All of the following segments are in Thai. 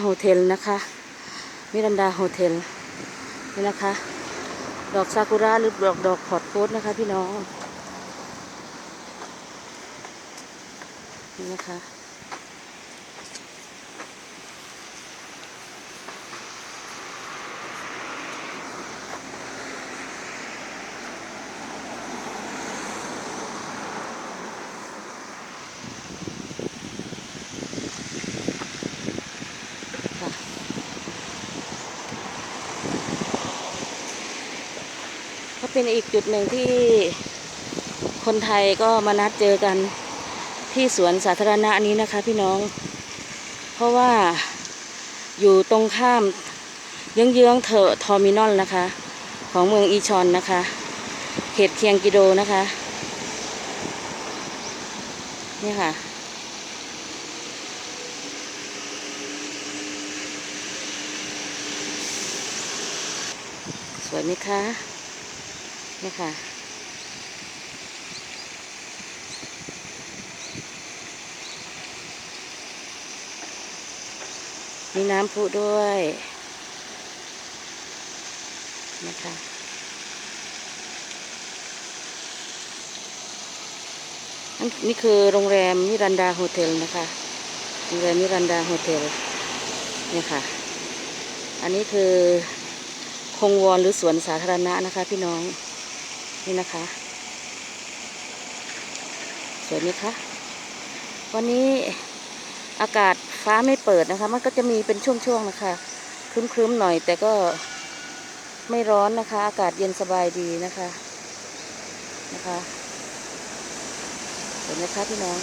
โฮเทลนะคะ มิรันดาโฮเทลนี่นะคะ ดอกซากุระหรือดอกดอกพอร์ตโพสนะคะพี่น้อง นี่นะคะ เป็นอีกจุดหนึ่งที่คนไทยก็มานัดเจอกันที่สวนสาธารณะนี้นะคะพี่น้อง เพราะว่าอยู่ตรงข้ามเยื้องๆเถอทอร์มินอลนะคะ ของเมืองอีชอนนะคะ เขตเคียงกิโดนะคะ นี่ค่ะสวยไหมคะ นี่ค่ะ มีน้ำพุด้วยนะคะอันนี่คือโรงแรมมิรันดาโฮเทลนะคะ โรงแรมมิรันดาโฮเทลนี่ค่ะ อันนี้คือคงวอนหรือสวนสาธารณะนะคะพี่น้อง นี่นะคะ สวยไหมคะ วันนี้อากาศฟ้าไม่เปิดนะคะ มันก็จะมีเป็นช่วงๆนะคะ ครึ้มๆหน่อย แต่ก็ไม่ร้อนนะคะ อากาศเย็นสบายดีนะคะนะคะเห็นไหมคะพี่น้อง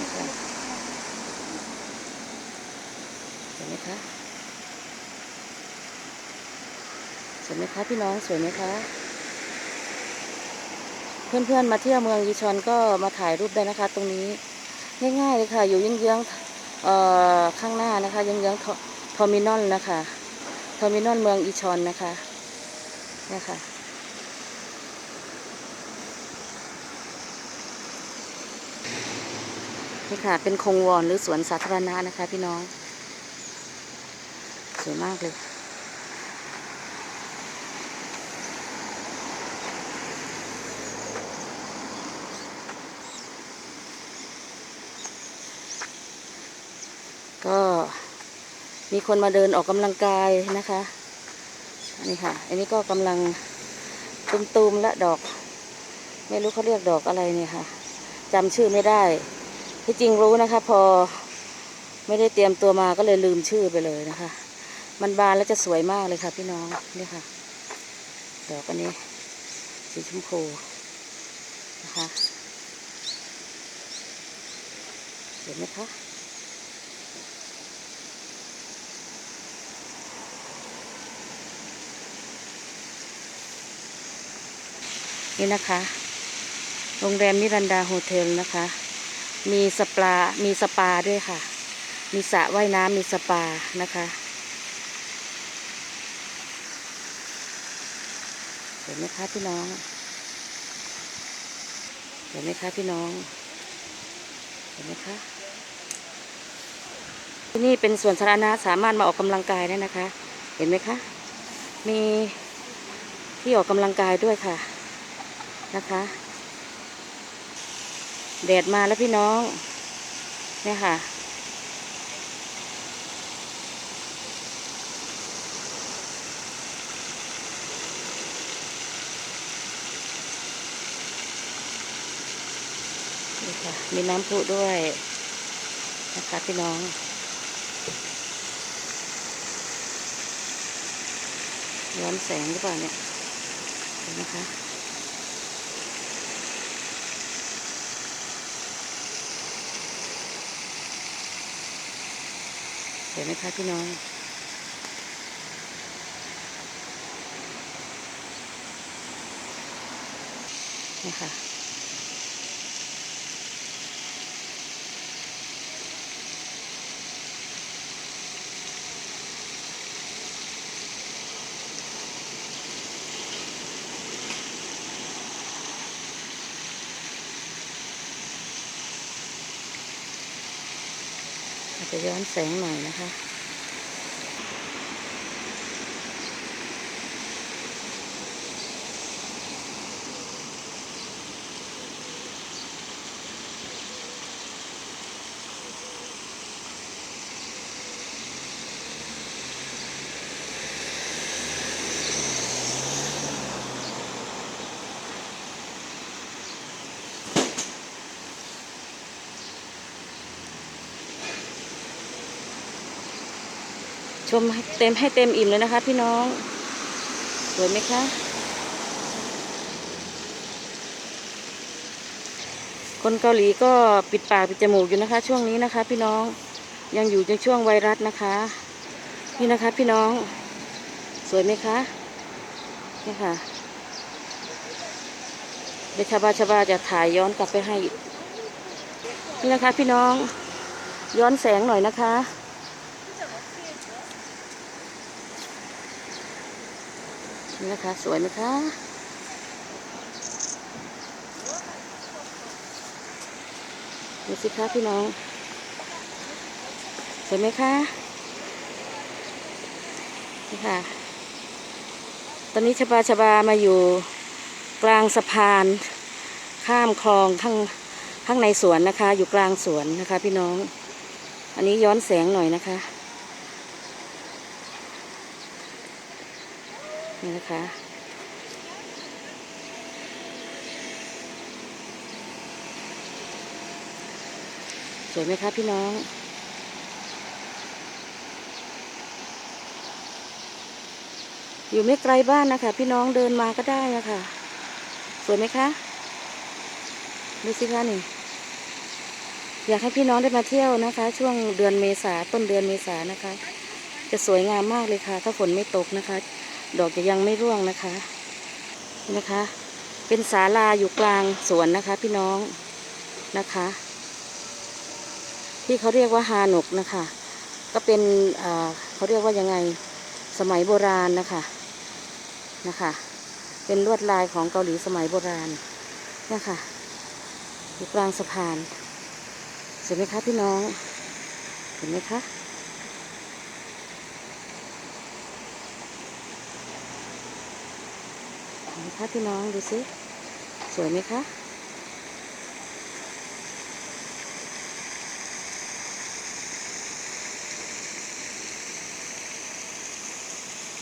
นะคะเห็นไหมคะส วยไหมคะพี่น้องสวยไหมคะ เพื่อนๆมาเที่ยวเมืองยีชอนก็มาถ่ายรูปได้นะคะ ตรงนี้ง่ายๆเลยค่ะ อยู่เยื้องๆเอ่อข้างหน้านะคะเยื้องๆทอทอร์มินอลนะคะทอร์มินอลเมืองอีชอนนะคะเนี่ยค่ะนี่ค่ะ เป็นคงวอนหรือสวนสาธารณะนะคะ พี่น้อง สวยมากเลย ก็ มีคนมาเดินออกกำลังกายนะคะอันนี้ค่ะ อันนี้ก็กำลังตุมๆและดอก ไม่รู้เขาเรียกดอกอะไรเนี่ยค่ะจำชื่อไม่ได้ที่จริงรู้นะคะ พอไม่ได้เตรียมตัวมาก็เลยลืมชื่อไปเลยนะคะ มันบานแล้วจะสวยมากเลยค่ะ พี่น้องนี่ค่ะ ดอกอันนี้ สีชมพูนะคะเห็นไหมคะ นี่นะคะ โรงแรมมิรันดาโฮเทลนะคะ มีสปา มีสปาด้วยค่ะ มีสระว่ายน้ำมีสปานะคะเห็นไหมคะพี่น้อง เห็นไหมคะพี่น้อง เห็นไหมคะ ที่นี่เป็นส่วนสาธารณะสามารถมาออกกำลังกายได้นะคะ เห็นไหมคะ มีที่ออกกำลังกายด้วยค่ะ นะคะ แดดมาแล้วพี่น้อง เนี่ยค่ะ นี่ค่ะ มีน้ำพุด้วยนะคะพี่น้องย้อนแสงหรือเปล่าเนี่ยเห็นไหมคะ เห็นไหมคะพี่น้องนี่ค่ะ จะย้อนแสงหน่อยนะคะ ชมเต็มให้เต็มอิ่มเลยนะคะ พี่น้อง สวยไหมคะคนเกาหลีก็ปิดปากปิดจมูกอยู่นะคะ ช่วงนี้นะคะ พี่น้องยังอยู่ในช่วงไวรัสนะคะ นี่นะคะ พี่น้องสวยไหมคะนี่ค่ะเดยวชาบาชาบาจะถ่ายย้อนกลับไปให้ นี่นะคะ พี่น้องย้อนแสงหน่อยนะคะ นี่นะคะ สวยไหมคะดูสิคะพี่น้อง สวยไหมคะ นี่ค่ะ ตอนนี้ชบาชบามาอยู่กลางสะพาน ข้ามคลองข้างข้างในสวนนะคะ อยู่กลางสวนนะคะ พี่น้อง อันนี้ย้อนแสงหน่อยนะคะ นี่นะคะ สวยไหมคะพี่น้องอยู่ไม่ไกลบ้านนะคะ พี่น้องเดินมาก็ได้นะคะ สวยไหมคะดูสิคะนี่ อยากให้พี่น้องได้มาเที่ยวนะคะ ช่วงเดือนเมษาต้นเดือนเมษานะคะ จะสวยงามมากเลยค่ะ ถ้าฝนไม่ตกนะคะ ดอกจะยังไม่ร่วงนะคะนะคะ เป็นศาลาอยู่กลางสวนนะคะ พี่น้องนะคะ ที่เขาเรียกว่าฮานกนะคะ ก็เป็นเขาเรียกว่ายังไงสมัยโบราณนะคะนะคะ เป็นลวดลายของเกาหลีสมัยโบราณนะคะอยู่กลางสะพานเห็นไหมคะพี่น้องเห็นไหมคะ เห็นไหม คะพี่น้องดูสิสวยไหมคะ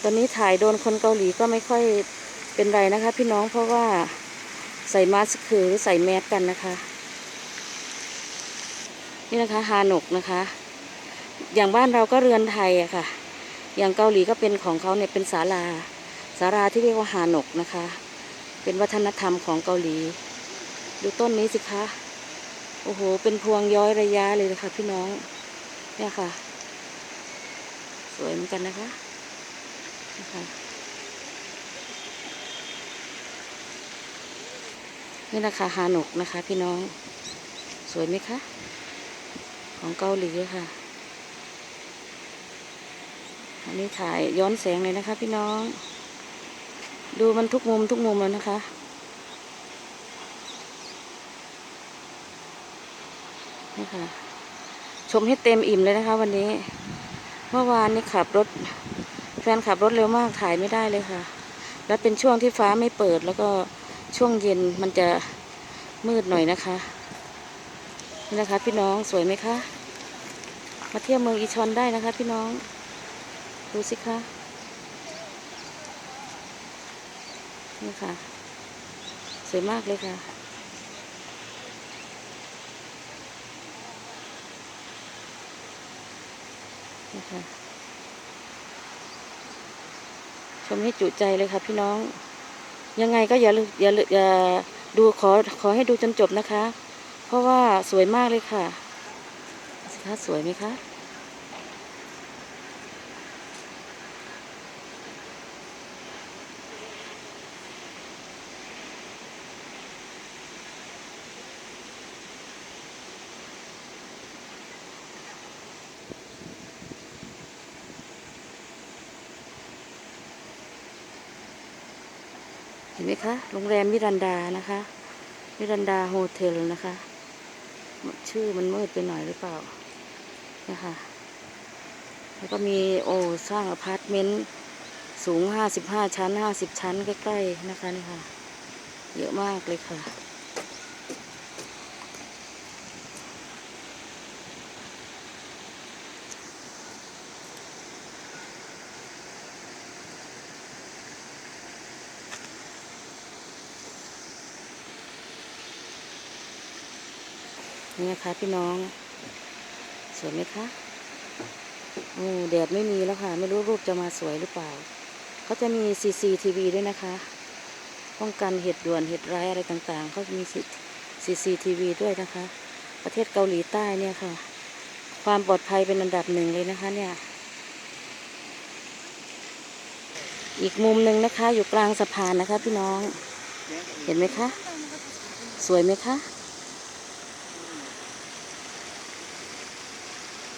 ตอนนี้ถ่ายโดนคนเกาหลีก็ไม่ค่อยเป็นไรนะคะ พี่น้องเพราะว่าใส่มาสก์คือใส่แมสกันนะคะ นี่นะคะฮานกนะคะ อย่างบ้านเราก็เรือนไทยอะค่ะ อย่างเกาหลีก็เป็นของเขาเนี่ยเป็นศาลา ศาลาที่เรียกว่าฮานกนะคะ เป็นวัฒนธรรมของเกาหลี ดูต้นนี้สิคะ โอ้โห เป็นพวงย้อยระยะเลยนะคะพี่น้อง เนี่ยค่ะ สวยเหมือนกันนะคะนะคะนี่นะคะฮานกนะคะพี่น้อง สวยไหมคะ ของเกาหลีค่ะอันนี้ถ่ายย้อนแสงเลยนะคะพี่น้อง ดูมันทุกมุมทุกมุมแล้วนะคะ นี่ค่ะ ชมให้เต็มอิ่มเลยนะคะ วันนี้ เมื่อวานนี้ขับรถ แฟนขับรถเร็วมากถ่ายไม่ได้เลยค่ะ แล้วเป็นช่วงที่ฟ้าไม่เปิดแล้วก็ช่วงเย็นมันจะมืดหน่อยนะคะ นี่นะคะ พี่น้องสวยไหมคะ มาเที่ยวเมืองอีชอนได้นะคะ พี่น้อง ดูสิคะ นี่ค่ะ สวยมากเลยค่ะ นี่ค่ะ ชมให้จุใจเลยค่ะพี่น้อง ยังไงก็อย่าลืมอย่าลืมอย่าดูขอขอให้ดูจนจบนะคะ เพราะว่าสวยมากเลยค่ะสิคะสวยไหมคะ ไหมคะ โรงแรมมิรันดานะคะ มิรันดาโฮเทลนะคะ ชื่อมันมืดไปหน่อยหรือเปล่า นะคะ แล้วก็มีโอ้สร้างอพาร์ตเมนต์สูงห้าสิบห้าชั้นห้าสิบชั้นใกล้ ๆ นะคะนี่ค่ะ เยอะมากเลยค่ะ นี่นะคะพี่น้อง สวยไหมคะโอ้แดดไม่มีแล้วค่ะ ไม่รู้รูปจะมาสวยหรือเปล่า เขาจะมี CCTV ด้วยนะคะ ป้องกันเหตุด่วนเหตุร้ายอะไรต่างๆ เขาจะมี CCTV ด้วยนะคะ ประเทศเกาหลีใต้เนี่ยค่ะ ความปลอดภัยเป็นอันดับหนึ่งเลยนะคะเนี่ย อีกมุมหนึ่งนะคะ อยู่กลางสะพานนะคะ พี่น้อง เห็นไหมคะ สวยไหมคะ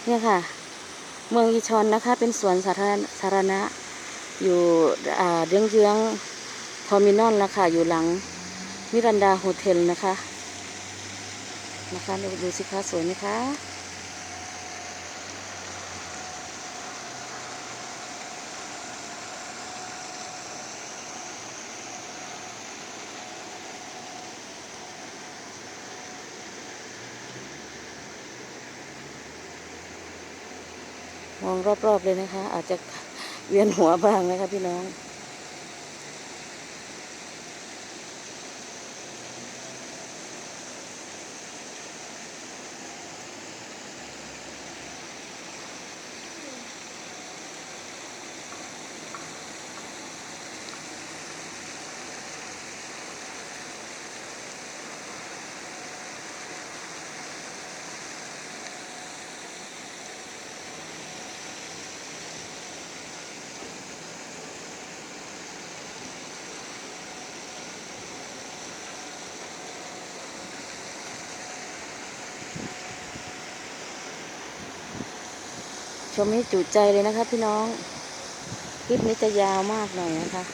เนี่ยค่ะ เมืองอีชอนนะคะ เป็นสวนสาธารณสาธารณะอยู่อ่าเยื้องทอร์มินอลนะคะอยู่หลังมิรันดาโฮเทลนะคะ นะคะดูดูสิคะสวยไหมคะ มองรอบๆเลยนะคะ อาจจะเวียนหัวบ้างนะคะพี่น้อง ชมให้จุใจเลยนะคะ พี่น้อง คลิปนี้จะยาวมากหน่อยนะคะ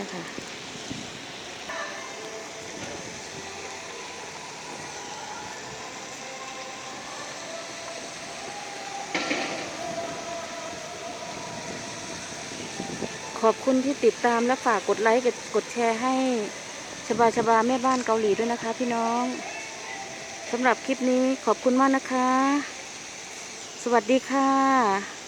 นะคะขอบคุณที่ติดตามและฝากกดไลค์กดกดแชร์ให้ชบาชบาแม่บ้านเกาหลีด้วยนะคะ พี่น้อง สำหรับคลิปนี้ขอบคุณมากนะคะ สวัสดีค่ะ